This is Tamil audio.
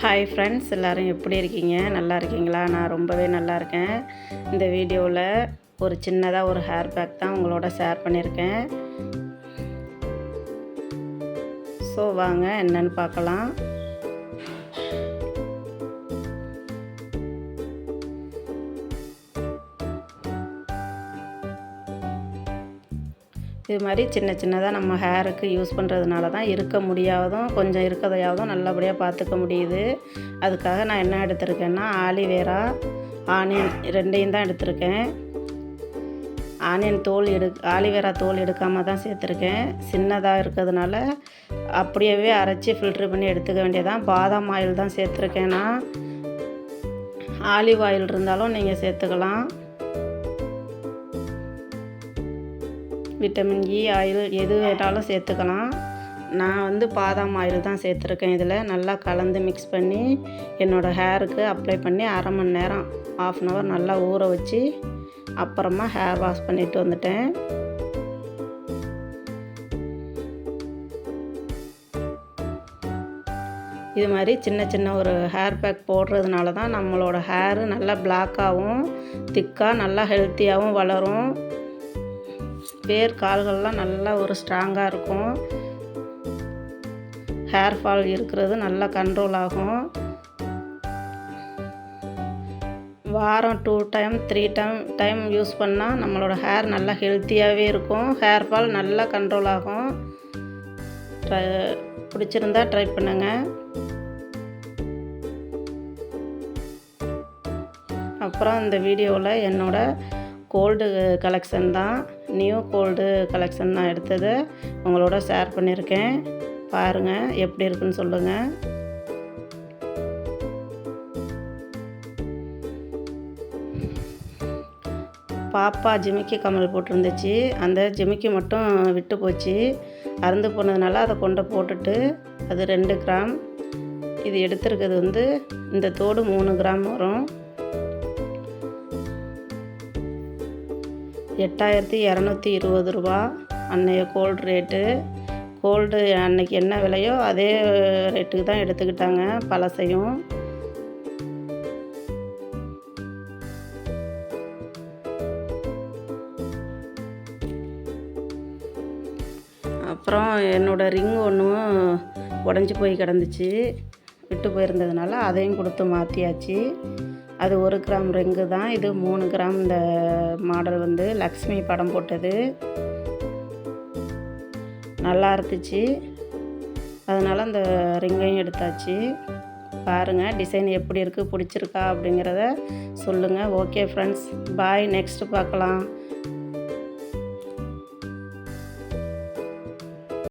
ஹாய் ஃப்ரெண்ட்ஸ் எல்லோரும் எப்படி இருக்கீங்க? நல்லா இருக்கீங்களா? நான் ரொம்பவே நல்லா இருக்கேன். இந்த வீடியோவில் ஒரு சின்னதாக ஒரு ஹேர் பேக் தான் உங்களோட ஷேர் பண்ணியிருக்கேன் ஸோ வாங்க என்னென்னு பார்க்கலாம். இது மாதிரி சின்ன சின்னதாக நம்ம ஹேருக்கு யூஸ் பண்ணுறதுனால தான் இருக்க முடியாததும் கொஞ்சம் இருக்கதையாவதும் நல்லபடியாக பார்த்துக்க முடியுது. அதுக்காக நான் என்ன எடுத்திருக்கேன்னா ஆலிவேரா ஆனியன் ரெண்டையும் தான் எடுத்திருக்கேன். ஆனியன் தோல் எடு ஆலிவேரா தோல் எடுக்காமல் தான் சேர்த்துருக்கேன். சின்னதாக இருக்கிறதுனால அப்படியே அரைச்சி ஃபில்ட்ரு பண்ணி எடுத்துக்க வேண்டியதான் பாதாம் ஆயில் தான் சேர்த்துருக்கேன் நான். ஆலிவ் ஆயில் இருந்தாலும் நீங்கள் சேர்த்துக்கலாம். விட்டமின் இ ஆயில் எது வேணாலும் சேர்த்துக்கலாம். நான் வந்து பாதாம் ஆயில் தான் சேர்த்துருக்கேன் இதில். நல்லா கலந்து மிக்ஸ் பண்ணி என்னோடய ஹேருக்கு அப்ளை பண்ணி அரை மணி நேரம் ஆஃப் அன் ஹவர் நல்லா ஊற வச்சு அப்புறமா ஹேர் வாஷ் பண்ணிட்டு வந்துட்டேன். இது மாதிரி சின்ன சின்ன ஒரு ஹேர் பேக் போடுறதுனால தான் நம்மளோட ஹேரு நல்லா பிளாக்காகவும் திக்காக நல்லா ஹெல்த்தியாகவும் வளரும். வேர் கால்கள்லாம் நல்லா ஒரு ஸ்ட்ராங்காக இருக்கும். ஹேர் ஃபால் இருக்கிறது நல்லா கண்ட்ரோல் ஆகும். வாரம் two time three time time use பண்ணால் நம்மளோட ஹேர் நல்லா ஹெல்த்தியாகவே இருக்கும். ஹேர் ஃபால் நல்லா கண்ட்ரோல் ஆகும். ட்ரை பிடிச்சிருந்தா ட்ரை பண்ணுங்கள் அப்புறம் இந்த வீடியோவில் என்னோடய கோல்டு கலெக்ஷன் தான். நியூ கோல்டு கலெக்ஷன் நான் எடுத்தது. உங்களோட ஷேர் பண்ணியிருக்கேன் பாருங்கள் எப்படி இருக்குன்னு சொல்லுங்கள் பாப்பா ஜிமிக்கி கமல் போட்டிருந்துச்சு. அந்த ஜிமிக்கி மட்டும் விட்டு போச்சு. அறுந்து போனதுனால அதை கொண்டு போட்டுட்டு அது ரெண்டு கிராம். இது எடுத்துருக்கிறது வந்து இந்த தோடு மூணு கிராம் வரும். எட்டாயிரத்தி இரநூத்தி இருபது ரூபா. அன்னைய கோல்டு ரேட்டு. கோல்டு அன்னைக்கு என்ன விலையோ அதே ரேட்டுக்கு தான் எடுத்துக்கிட்டாங்க பழசையும். அப்புறம் என்னோடய ரிங் ஒன்றும் உடஞ்சி போய் கிடந்துச்சு. விட்டு போயிருந்ததுனால அதையும் கொடுத்து மாற்றியாச்சு அது ஒரு கிராம் ரிங்கு தான். இது மூணு கிராம் இந்த மாடல் வந்து லக்ஷ்மி படம் போட்டது. நல்லா இருந்துச்சு. அதனால் அந்த ரிங்கையும் எடுத்தாச்சு. பாருங்கள் டிசைன் எப்படி இருக்குது பிடிச்சிருக்கா அப்படிங்கிறத சொல்லுங்கள் ஓகே ஃப்ரெண்ட்ஸ் பாய் நெக்ஸ்ட்டு பார்க்கலாம்.